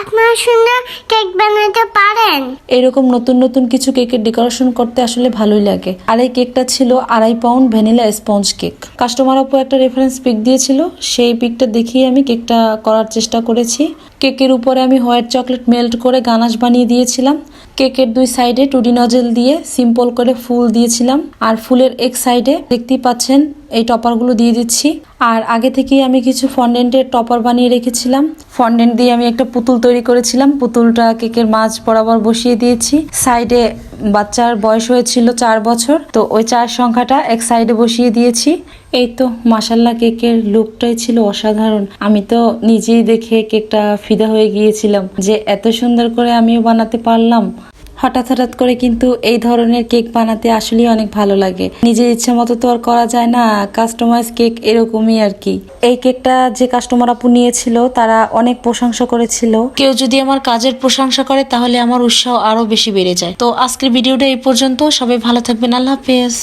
আপনারা সুন্দর কেক বানাতে পারেন। এরকম নতুন নতুন কিছু কেকের ডেকোরেশন করতে আসলে ভালোই লাগে। আর এই কেকটা ছিল আড়াই pound vanilla sponge cake. Customer আপু একটা রেফারেন্স পিক দিয়েছিল। সেই পিকটা দেখিয়ে আমি কেকটা করার চেষ্টা করেছি। কেকের উপরে আমি হোয়াইট চকলেট মেল্ট করে গানাশ বানিয়ে দিয়েছিলাম। কেকের দুই সাইডে টুডি নজেল দিয়ে সিম্পল করে ফুল দিয়েছিলাম। আর ফুলের এক সাইডে দেখতেই পাচ্ছেন এই টপারগুলো দিয়ে দিচ্ছি। আর আগে থেকেই আমি কিছু ফন্ডেন্টের টপার বানিয়ে রেখেছিলাম। ফন্ডেন্ট দিয়ে আমি একটা পুতুল তৈরি করেছিলাম। পুতুলটা কেকের মাঝ বরাবর বসিয়ে দিয়েছি। সাইডে বাচ্চার বয়স হয়েছিল চার বছর। তো ওই চার সংখ্যাটা এক সাইডে বসিয়ে দিয়েছি। এই তো মাসাল্লা কেকের লুকটাই ছিল অসাধারণ। আমি তো নিজেই দেখে কেকটা ফিদা হয়ে গিয়েছিলাম যে এত সুন্দর করে আমিও বানাতে পারলাম। হঠাৎ হঠাৎ করে কিন্তু এই ধরনের কেক বানাতে আসলেই অনেক ভালো লাগে। নিজের ইচ্ছে মতো তো আর করা যায় না কাস্টমাইজ কেক এরকমই আর কি। এই কেকটা যে কাস্টমার আপু নিয়েছিল, তারা অনেক প্রশংসা করেছিল। কেউ যদি আমার কাজের প্রশংসা করে, তাহলে আমার উৎসাহ আরও বেশি বেড়ে যায়। তো আজকের ভিডিওটা এই পর্যন্ত। সবাই ভালো থাকবেন। আল্লাহ হাফেজ।